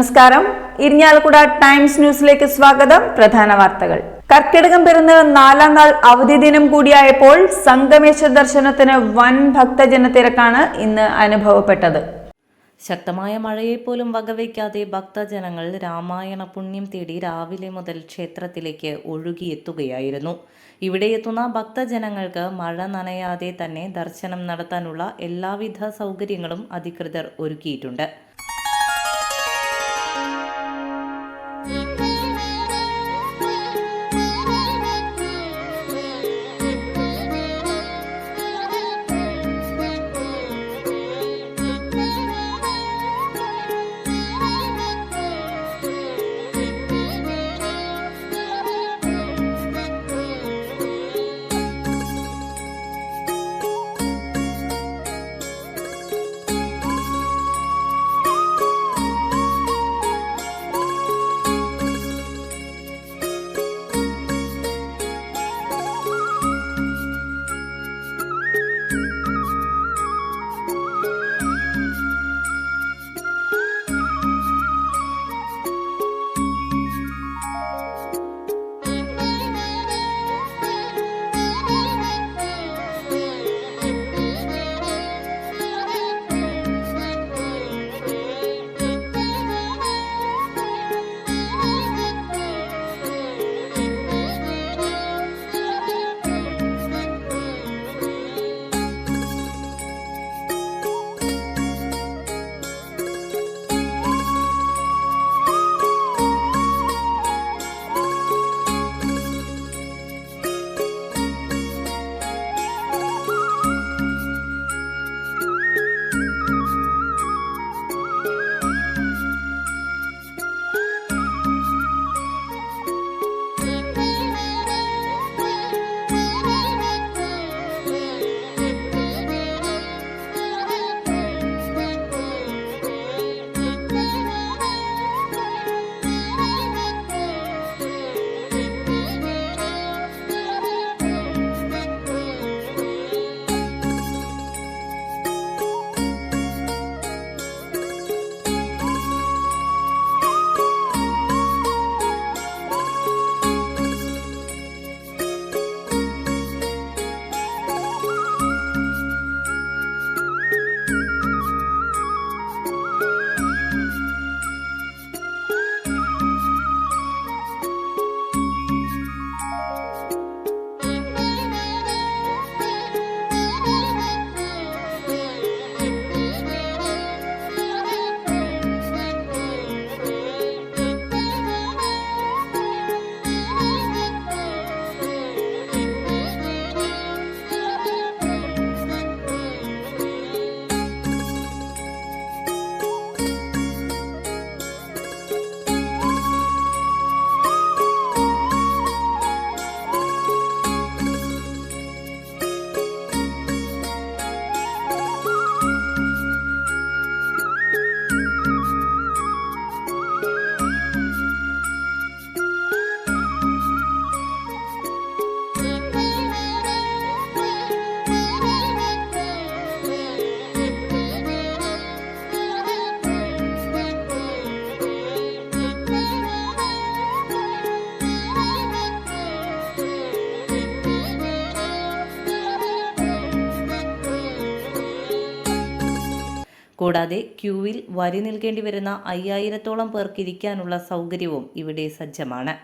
നമസ്കാരം. ഇരിഞ്ഞാലക്കുട ടൈംസ് ന്യൂസിലേക്ക് സ്വാഗതം. പ്രധാന വാർത്തകൾ. കർക്കിടകം പിറന്ന് നാലാം നാൾ അവധി ദിനം കൂടിയായപ്പോൾ സംഗമേശ ദർശനത്തിന് വൻ ഭക്തജന തിരക്കാണ് ഇന്ന് അനുഭവപ്പെട്ടത്. ശക്തമായ മഴയെപ്പോലും വകവയ്ക്കാതെ ഭക്തജനങ്ങൾ രാമായണ പുണ്യം തേടി രാവിലെ മുതൽ ക്ഷേത്രത്തിലേക്ക് ഒഴുകിയെത്തുകയായിരുന്നു. ഇവിടെ എത്തുന്ന ഭക്തജനങ്ങൾക്ക് മഴ നനയാതെ തന്നെ ദർശനം നടത്താനുള്ള എല്ലാവിധ സൗകര്യങ്ങളും അധികൃതർ ഒരുക്കിയിട്ടുണ്ട്. കൂടാതെ ക്യൂവിൽ വരി നിൽക്കേണ്ടി വരുന്ന അയ്യായിരത്തോളം പേർക്ക് ഇരിക്കാനുള്ള സൗകര്യവും ഇവിടെ സജ്ജമാണ്.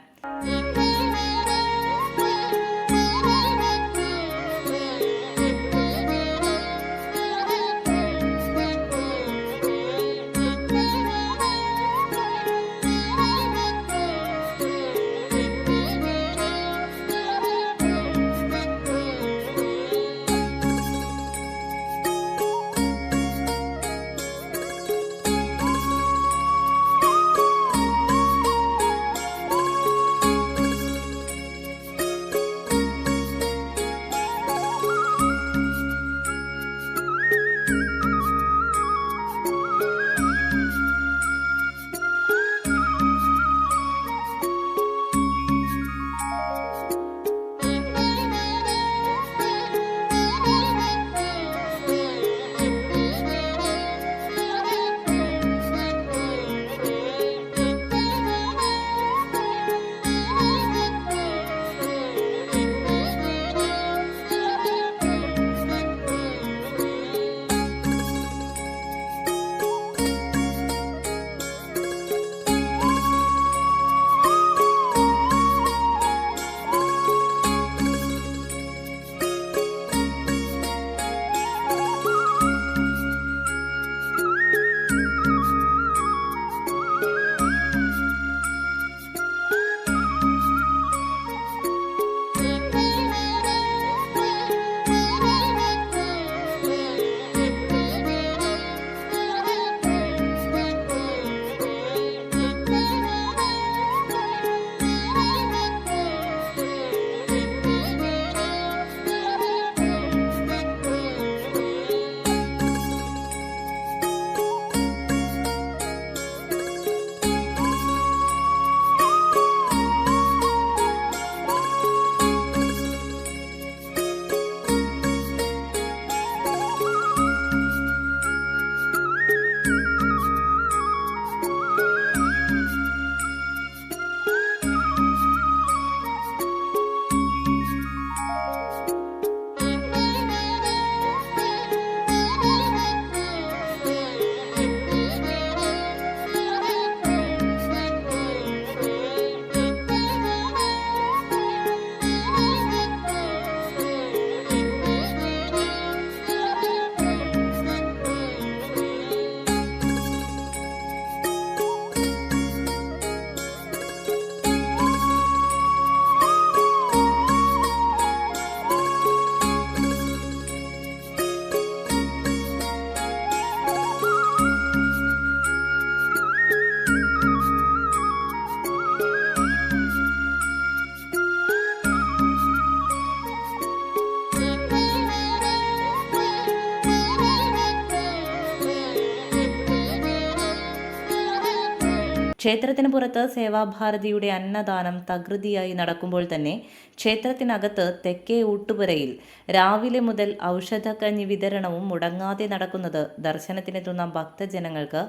ക്ഷേത്രത്തിന് പുറത്ത് സേവാഭാരതിയുടെ അന്നദാനം തകൃതിയായി നടക്കുമ്പോൾ തന്നെ ക്ഷേത്രത്തിനകത്ത് തെക്കേ ഊട്ടുപുരയിൽ രാവിലെ മുതൽ ഔഷധക്കഞ്ഞി വിതരണവും മുടങ്ങാതെ നടക്കുന്നത് ദർശനത്തിനെത്തുന്ന ഭക്തജനങ്ങൾക്ക്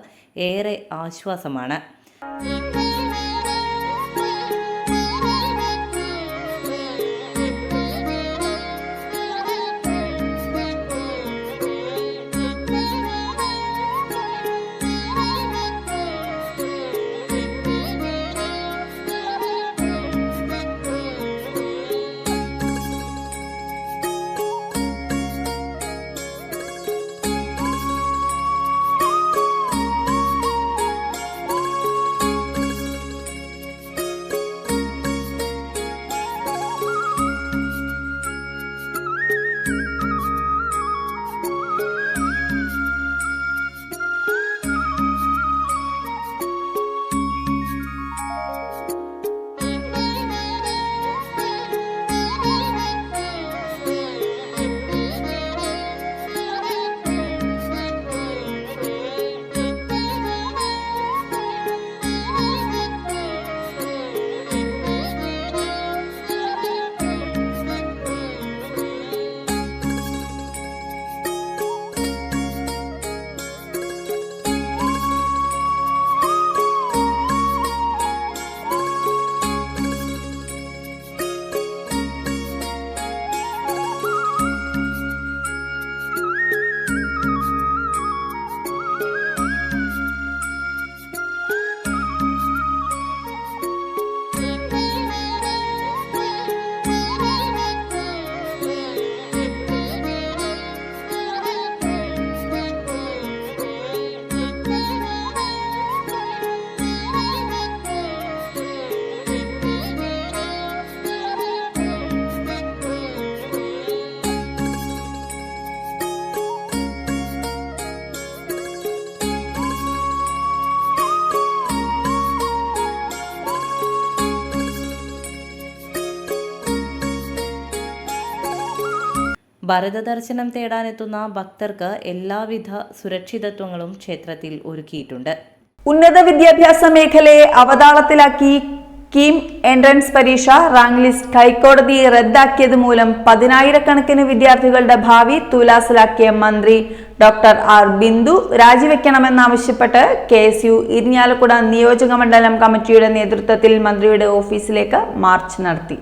ഏറെ ആശ്വാസമാണ്. ഭരതദർശനം തേടാനെത്തുന്ന ഭക്തർക്ക് എല്ലാവിധ സുരക്ഷിതത്വങ്ങളും ക്ഷേത്രത്തിൽ ഒരുക്കിയിട്ടുണ്ട്. ഉന്നത വിദ്യാഭ്യാസ മേഖലയെ അവതാളത്തിലാക്കി കീം എൻട്രൻസ് പരീക്ഷ റാങ്ക് ലിസ്റ്റ് ഹൈക്കോടതി റദ്ദാക്കിയത് മൂലം പതിനായിരക്കണക്കിന് വിദ്യാർത്ഥികളുടെ ഭാവി തുലാസിലാക്കിയ മന്ത്രി ഡോക്ടർ ആർ ബിന്ദു രാജിവെക്കണമെന്നാവശ്യപ്പെട്ട് കെ എസ് യു ഇരിഞ്ഞാലക്കുട നിയോജക മണ്ഡലം കമ്മിറ്റിയുടെ നേതൃത്വത്തിൽ മന്ത്രിയുടെ ഓഫീസിലേക്ക് മാർച്ച് നടത്തി.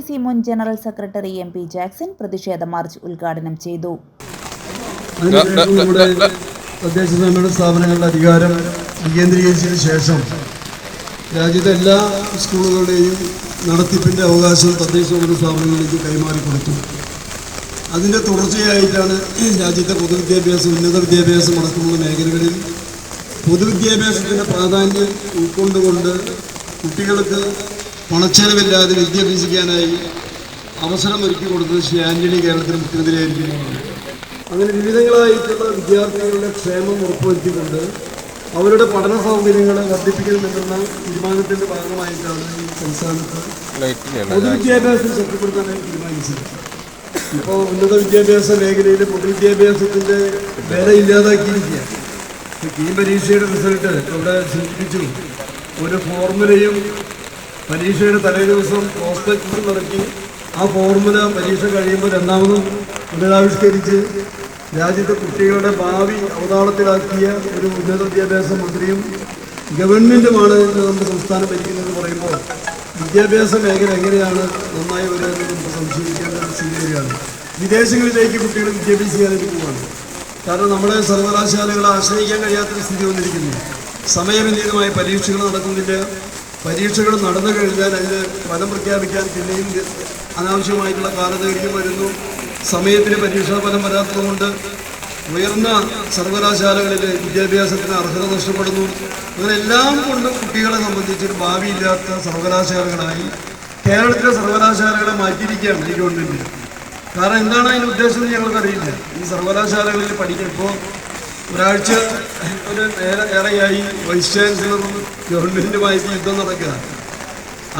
സി സി മുൻ general secretary M P Jackson പ്രതിഷേധ മാർച്ച് ഉദ്ഘാടനം ചെയ്തു. തദ്ദേശ സ്വയംഭരണ സ്ഥാപനങ്ങളുടെ അധികാരം വികേന്ദ്രീകരിച്ചതിന് ശേഷം രാജ്യത്തെ എല്ലാ സ്കൂളുകളുടെയും നടത്തിപ്പിന്റെ അവകാശം തദ്ദേശ സ്വയംഭരണ സ്ഥാപനങ്ങളിലേക്ക് കൈമാറി കൊടുത്തു. അതിന്റെ തുടർച്ചയായിട്ടാണ് രാജ്യത്തെ പൊതുവിദ്യാഭ്യാസം ഉന്നത വിദ്യാഭ്യാസം അടക്കമുള്ള മേഖലകളിൽ പൊതുവിദ്യാഭ്യാസത്തിന്റെ പ്രാധാന്യം ഉൾക്കൊണ്ടുകൊണ്ട് കുട്ടികൾക്ക് പണച്ചെലവില്ലാതെ വിദ്യ അഭ്യസിക്കാനായി അവസരം ഒരുക്കി കൊടുത്തത് ശ്രീ ആന്റണി കേരളത്തിന് മുഖ്യമന്ത്രിയായിരിക്കുന്നതാണ് അങ്ങനെ വിവിധങ്ങളായിട്ടുള്ള വിദ്യാർത്ഥികളുടെ ക്ഷേമം ഉറപ്പുവരുത്തിക്കൊണ്ട് അവരുടെ പഠന സൗകര്യങ്ങൾ വർദ്ധിപ്പിക്കണമെന്നുള്ള തീരുമാനത്തിന്റെ ഭാഗമായിട്ടാണ് ഈ സംസ്ഥാനത്ത് പൊതുവിദ്യാഭ്യാസം ശക്തിപ്പെടുത്താനായി തീരുമാനിച്ചത്. ഇപ്പോൾ ഉന്നത വിദ്യാഭ്യാസ മേഖലയിൽ പൊതുവിദ്യാഭ്യാസത്തിന്റെ വില ഇല്ലാതാക്കിയിരിക്കുകയാണ്. ഈ പരീക്ഷയുടെ റിസൾട്ട് ഇവിടെ സൂചിപ്പിച്ചു. ഒരു ഫോർമുലയും പരീക്ഷയുടെ തലേ ദിവസം പ്രോസ്പെക്ടസ് നടക്കി ആ ഫോർമുല പരീക്ഷ കഴിയുമ്പോൾ രണ്ടാമതും പുനരാവിഷ്കരിച്ച് രാജ്യത്തെ കുട്ടികളുടെ ഭാവി അവതാളത്തിലാക്കിയ ഒരു ഉന്നത വിദ്യാഭ്യാസ മന്ത്രിയും ഗവൺമെന്റുമാണ് ഇന്ന് നമ്മുടെ സംസ്ഥാനം ഭരിക്കുന്നത് പറയുമ്പോൾ വിദ്യാഭ്യാസ മേഖല എങ്ങനെയാണ് നന്നായി വരുന്നത് നമുക്ക് സംശയിക്കേണ്ട ഒരു സ്ഥിതിയാണ് വിദേശങ്ങളിലേക്ക് കുട്ടികൾ വിദ്യാഭ്യാസം ചെയ്യാനായിട്ട് കാരണം നമ്മുടെ സർവകലാശാലകളെ ആശ്രയിക്കാൻ കഴിയാത്തൊരു സ്ഥിതി വന്നിരിക്കുന്നു. സമയബന്ധിതമായ പരീക്ഷകൾ നടക്കുന്നില്ല. പരീക്ഷകൾ നടന്നു കഴിഞ്ഞാൽ അതിന് ഫലം പ്രഖ്യാപിക്കാൻ പിന്നെയും അനാവശ്യമായിട്ടുള്ള കാലദൈർഘ്യം വരുന്നു. സമയത്തിന് പരീക്ഷാ ഫലം വരാത്തതുകൊണ്ട് ഉയർന്ന സർവകലാശാലകളിൽ വിദ്യാഭ്യാസത്തിന് അർഹത നഷ്ടപ്പെടുന്നു. അങ്ങനെ എല്ലാം കൊണ്ടും കുട്ടികളെ സംബന്ധിച്ചൊരു ഭാവിയില്ലാത്ത സർവകലാശാലകളായി കേരളത്തിലെ സർവകലാശാലകളെ മാറ്റിയിരിക്കുകയാണ് ഈ ഗവൺമെന്റ് കാരണം എന്താണ് അതിന്റെ ഉദ്ദേശം എന്ന് ഞങ്ങൾക്കറിയില്ല. ഈ സർവകലാശാലകളിൽ പഠിക്കുമ്പോൾ ഒരാഴ്ച ഒരു ഏറെയായി വൈസ് ചാൻസലറും ഗവൺമെന്റുമായിട്ട് യുദ്ധം നടക്കുക.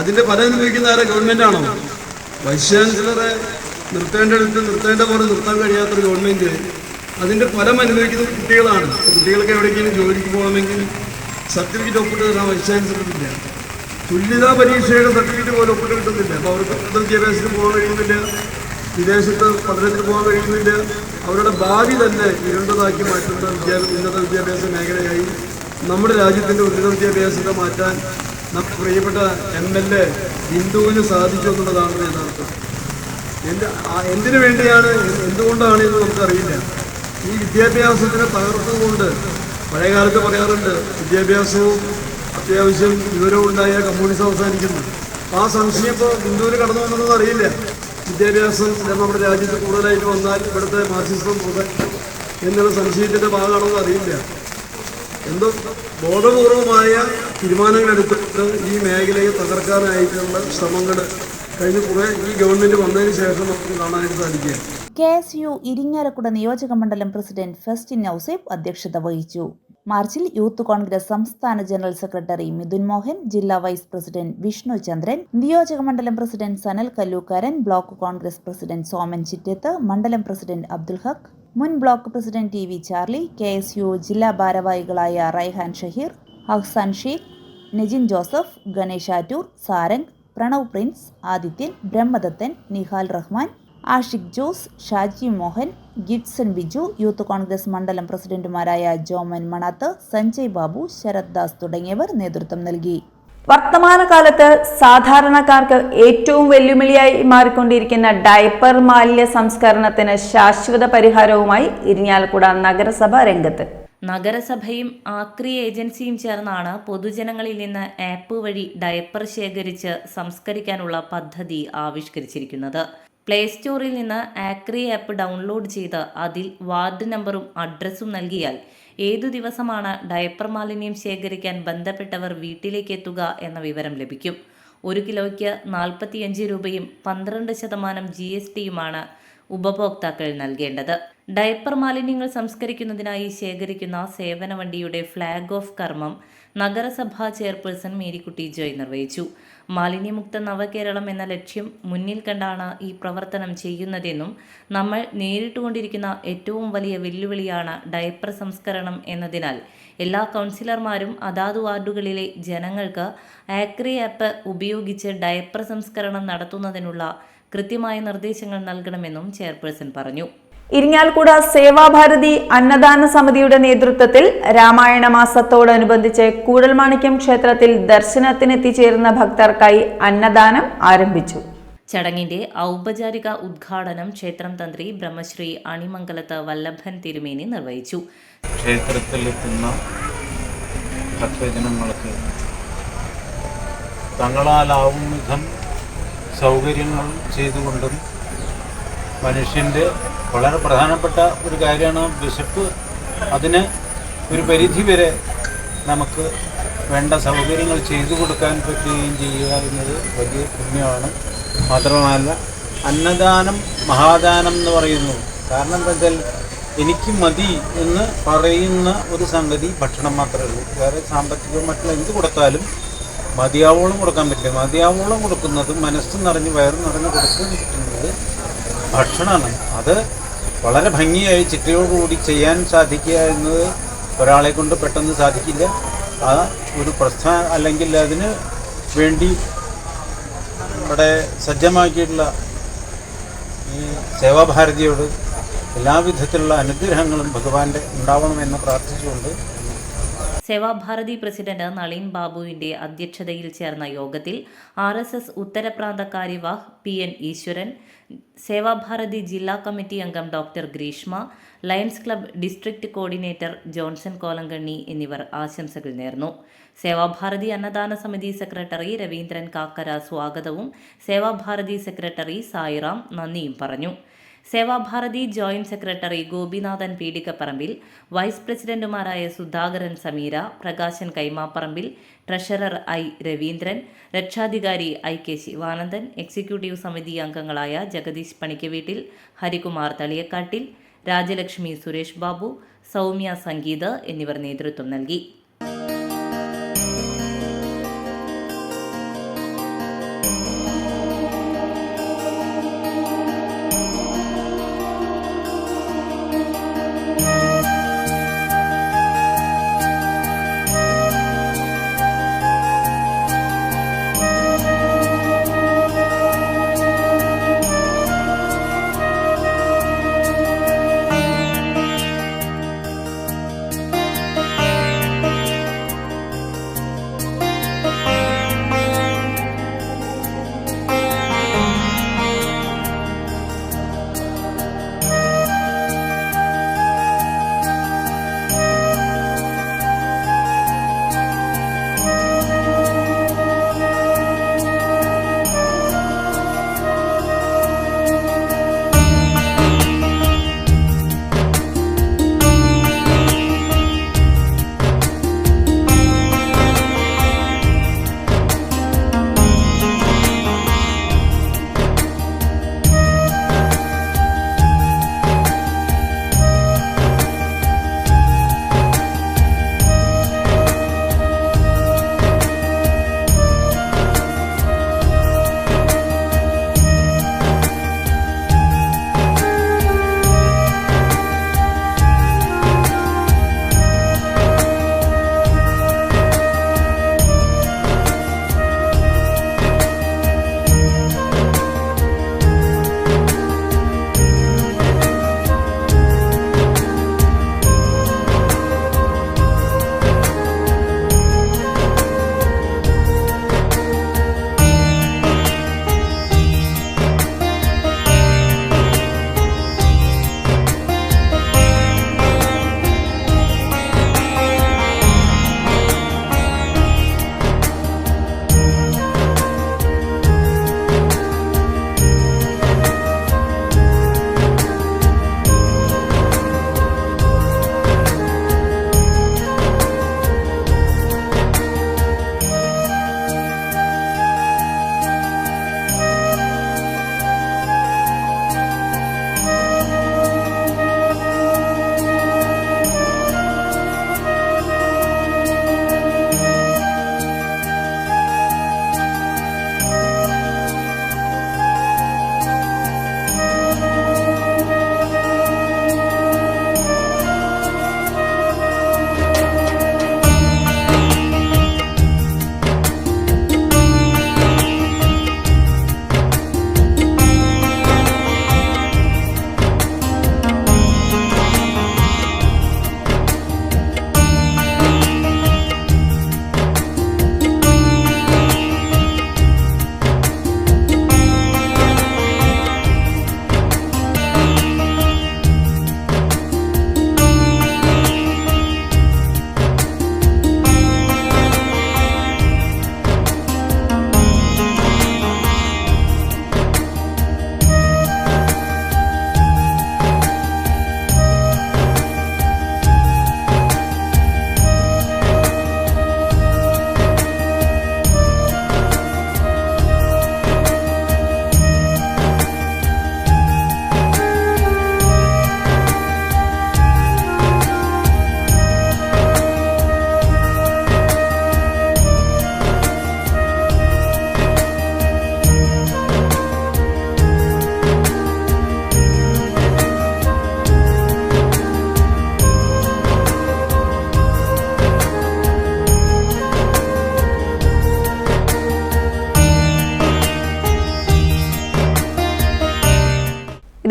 അതിന്റെ ഫലം അനുഭവിക്കുന്ന ആരെ? ഗവൺമെന്റാണോ? വൈസ് ചാൻസലറെ നിർത്തേണ്ടടുത്ത് നിർത്തേണ്ട പോലെ നിർത്താൻ കഴിയാത്തൊരു ഗവൺമെന്റ് അതിന്റെ ഫലം അനുഭവിക്കുന്നത് കുട്ടികളാണ്. കുട്ടികൾക്ക് എവിടെയെങ്കിലും ജോലിക്ക് പോകണമെങ്കിൽ സർട്ടിഫിക്കറ്റ് ഒപ്പിട്ട് തരാൻ വൈസ് ചാൻസലറില്ല തുല്യതാ പരീക്ഷയുടെ സർട്ടിഫിക്കറ്റ് പോലും ഒപ്പിട്ട് കിട്ടുന്നില്ല. അപ്പോൾ അവർക്ക് വിദ്യാഭ്യാസത്തിന് പോകാൻ കഴിയുന്നില്ല. വിദേശത്ത് പഠനത്തിന് പോകാൻ കഴിയുന്നില്ല. അവരുടെ ഭാവി തന്നെ ഇരുണ്ടതാക്കി മാറ്റുന്ന വിദ്യാ ഉന്നത വിദ്യാഭ്യാസ മേഖലയായി നമ്മുടെ രാജ്യത്തിന്റെ ഉന്നത വിദ്യാഭ്യാസത്തെ മാറ്റാൻ നമ്മുടെ പ്രിയപ്പെട്ട എം എൽ എ ഹിന്ദുവിന് സാധിച്ചു എന്നുള്ളതാണ് യഥാർത്ഥം എന്ത് എന്തിനു വേണ്ടിയാണ് എന്തുകൊണ്ടാണ് എന്ന് നമുക്കറിയില്ല. ഈ വിദ്യാഭ്യാസത്തിനെ തകർത്തുകൊണ്ട് പഴയകാലത്ത് പറയാറുണ്ട് വിദ്യാഭ്യാസവും അത്യാവശ്യം വിവരവും ഉണ്ടായ കമ്മ്യൂണിസം അവസാനിക്കുന്നു. ആ സംശയം ഇപ്പോൾ ഹിന്ദുവിന് കടന്നു വന്നതെന്ന് അറിയില്ല. വിദ്യാഭ്യാസം നമ്മുടെ രാജ്യത്ത് കൂടുതലായിട്ട് വന്നാൽ ഇവിടുത്തെ മാർക്സിസം എന്നുള്ള സംശയത്തിന്റെ ഭാഗമാണെന്ന് അറിയില്ല. എന്തോ ബോധപൂർവമായ തീരുമാനങ്ങൾ എടുത്തിട്ട് ഈ മേഖലയെ തകർക്കാനായിട്ടുള്ള ശ്രമങ്ങൾ കഴിഞ്ഞ കുറേ ഈ ഗവൺമെന്റ് വന്നതിന് ശേഷം നമുക്ക് കാണാനായിട്ട് സാധിക്കുക കെ എസ് യു ഇരിങ്ങാലക്കുട നിയോജക മണ്ഡലം പ്രസിഡന്റ് ഫെസ്റ്റിൻ ഔസേഫ് അധ്യക്ഷത വഹിച്ചു. മാർച്ചിൽ യൂത്ത് കോൺഗ്രസ് സംസ്ഥാന ജനറൽ സെക്രട്ടറി മിഥുൻ മോഹൻ ജില്ലാ വൈസ് പ്രസിഡന്റ് വിഷ്ണു ചന്ദ്രൻ നിയോജക മണ്ഡലം president Sanal Kallookkaran block Congress president Soman Chittath മണ്ഡലം പ്രസിഡന്റ് അബ്ദുൽ ഹക്ക് മുൻ block president T V Charlie K S U ജില്ലാ ഭാരവാഹികളായ റൈഹാൻ ഷഹീർ ഹഹ്സാൻ ഷേഖ് നെജിൻ ജോസഫ് ഗണേഷ് ആറ്റൂർ സാരംഗ് പ്രണവ് പ്രിൻസ് ആദിത്യൻ ബ്രഹ്മദത്തൻ നിഹാൽ റഹ്മാൻ ആഷിഖ് ജോസ് ഷാജി മോഹൻ ഗിഡ്സൺ ബിജു യൂത്ത് കോൺഗ്രസ് മണ്ഡലം പ്രസിഡന്റുമാരായ ജോമൻ മണാത്ത് സഞ്ജയ് ബാബു ശരത് ദാസ് തുടങ്ങിയവർ നേതൃത്വം നൽകി. വർത്തമാനകാലത്ത് സാധാരണക്കാർക്ക് ഏറ്റവും വെല്ലുവിളിയായി മാറിക്കൊണ്ടിരിക്കുന്ന ഡയപ്പർ മാലിന്യ സംസ്കരണത്തിന് ശാശ്വത പരിഹാരവുമായി ഇരിഞ്ഞാലക്കുട നഗരസഭ രംഗത്ത്. നഗരസഭയും ആക്രി ഏജൻസിയും ചേർന്നാണ് പൊതുജനങ്ങളിൽ നിന്ന് ആപ്പ് വഴി ഡയപ്പർ ശേഖരിച്ച് സംസ്കരിക്കാനുള്ള പദ്ധതി ആവിഷ്കരിച്ചിരിക്കുന്നത്. പ്ലേ സ്റ്റോറിൽ നിന്ന് ആക്രി ആപ്പ് ഡൗൺലോഡ് ചെയ്ത് അതിൽ വാർഡ് നമ്പറും അഡ്രസ്സും നൽകിയാൽ ഏതു ദിവസമാണ് ഡയപ്പർ മാലിന്യം ശേഖരിക്കാൻ ബന്ധപ്പെട്ടവർ വീട്ടിലേക്ക് എത്തുക എന്ന വിവരം ലഭിക്കും. ഒരു കിലോയ്ക്ക് നാൽപ്പത്തിയഞ്ച് രൂപയും പന്ത്രണ്ട് ശതമാനം ജി എസ് ടിയുമാണ് ഉപഭോക്താക്കൾ നൽകേണ്ടത്. ഡയപ്പർ മാലിന്യങ്ങൾ സംസ്കരിക്കുന്നതിനായി ശേഖരിക്കുന്ന സേവന വണ്ടിയുടെ ഫ്ലാഗ് ഓഫ് കർമ്മം നഗരസഭാ ചെയർപേഴ്സൺ മേരിക്കുട്ടി ജോയ് നിർവഹിച്ചു. മാലിന്യമുക്ത നവകേരളം എന്ന ലക്ഷ്യം മുന്നിൽ കണ്ടാണ് ഈ പ്രവർത്തനം ചെയ്യുന്നതെന്നും നമ്മൾ നേരിട്ടുകൊണ്ടിരിക്കുന്ന ഏറ്റവും വലിയ വെല്ലുവിളിയാണ് ഡയപ്പർ സംസ്കരണം എന്നതിനാൽ. എല്ലാ കൗൺസിലർമാരും അതാത് വാർഡുകളിലെ ജനങ്ങൾക്ക് ആക്രി ആപ്പ് ഉപയോഗിച്ച് ഡയപ്പർ സംസ്കരണം നടത്തുന്നതിനുള്ള കൃത്യമായ നിർദ്ദേശങ്ങൾ നൽകണമെന്നും ചെയർപേഴ്സൺ പറഞ്ഞു. ഇരിങ്ങാൽക്കുട സേവാഭാരതി അന്നദാന സമിതിയുടെ നേതൃത്വത്തിൽ രാമായണ മാസത്തോടനുബന്ധിച്ച് കൂടൽമാണിക്യം ക്ഷേത്രത്തിൽ ദർശനത്തിനെത്തിച്ചേരുന്ന ഭക്തർക്കായി അന്നദാനം ആരംഭിച്ചു. ചടങ്ങിന്റെ ഔപചാരിക ഉദ്ഘാടനം ക്ഷേത്രം തന്ത്രി ബ്രഹ്മശ്രീ അണിമംഗലത്ത് വല്ലഭൻ തിരുമേനി നിർവഹിച്ചു. ക്ഷേത്രത്തിലെത്തുന്ന ഭക്തജനങ്ങൾക്ക് തങ്ങളാലാവും വിധം സൗകര്യങ്ങൾ ചെയ്തുകൊണ്ടും മനുഷ്യന്റെ വളരെ പ്രധാനപ്പെട്ട ഒരു കാര്യമാണ് വിശപ്പ്. അതിന് ഒരു പരിധി വരെ നമുക്ക് വേണ്ട സൗകര്യങ്ങൾ ചെയ്തു കൊടുക്കാൻ പറ്റുകയും ചെയ്യുക എന്നത് വലിയ പുണ്യമാണ്. മാത്രമല്ല അന്നദാനം മഹാദാനം എന്ന് പറയുന്നു. കാരണം എന്താ വെച്ചാൽ എനിക്ക് മതി എന്ന് പറയുന്ന ഒരു സംഗതി ഭക്ഷണം മാത്രമേ ഉള്ളൂ. വേറെ സാമ്പത്തികമായിട്ടുള്ള എന്ത് കൊടുത്താലും മതിയാവോളം കൊടുക്കാൻ പറ്റില്ല. മതിയാവോളം കൊടുക്കുന്നത് മനസ്സ് നിറഞ്ഞ് വയറ് നിറഞ്ഞ് കൊടുക്കുന്നത് ഭക്ഷണമാണ്. അത് വളരെ ഭംഗിയായി ചിട്ടയോടുകൂടി ചെയ്യാൻ സാധിക്കുക എന്നത് ഒരാളെ കൊണ്ട് പെട്ടെന്ന് സാധിക്കില്ല. ആ ഒരു പ്രസ്ഥാന അല്ലെങ്കിൽ അതിന് വേണ്ടി ഇവിടെ സജ്ജമാക്കിയിട്ടുള്ള ഈ സേവാഭാരതിയോട് എല്ലാവിധത്തിലുള്ള അനുഗ്രഹങ്ങളും ഭഗവാന്റെ ഉണ്ടാവണമെന്ന് പ്രാർത്ഥിച്ചുകൊണ്ട് സേവാഭാരതി പ്രസിഡന്റ് നളീൻ ബാബുവിന്റെ അധ്യക്ഷതയിൽ ചേർന്ന യോഗത്തിൽ ആർ എസ് എസ് ഉത്തരപ്രാന്ത കാര്യവാഹ് പി എൻ ഈശ്വരൻ സേവാഭാരതി ജില്ലാ കമ്മിറ്റി അംഗം doctor Greeshma Lions Club district coordinator Johnson Kolankanni എന്നിവർ ആശംസകൾ നേർന്നു. സേവാഭാരതി അന്നദാന സമിതി സെക്രട്ടറി രവീന്ദ്രൻ കാക്കര സ്വാഗതവും സേവാഭാരതി സെക്രട്ടറി സായിറാം നന്ദിയും പറഞ്ഞു. Sevabharathi joint secretary Gopinathan Peedikaparambil vice പ്രസിഡന്റുമാരായ സുധാകരൻ സമീര പ്രകാശൻ കൈമാപ്പറമ്പിൽ ട്രഷറർ ഐ രവീന്ദ്രൻ രക്ഷാധികാരി ഐ കെ ശിവാനന്ദൻ എക്സിക്യൂട്ടീവ് സമിതി അംഗങ്ങളായ ജഗദീഷ് പണിക്കവീട്ടിൽ ഹരികുമാർ തളിയക്കാട്ടിൽ രാജലക്ഷ്മി സുരേഷ് ബാബു സൗമ്യ സംഗീത് എന്നിവർ നേതൃത്വം നൽകി.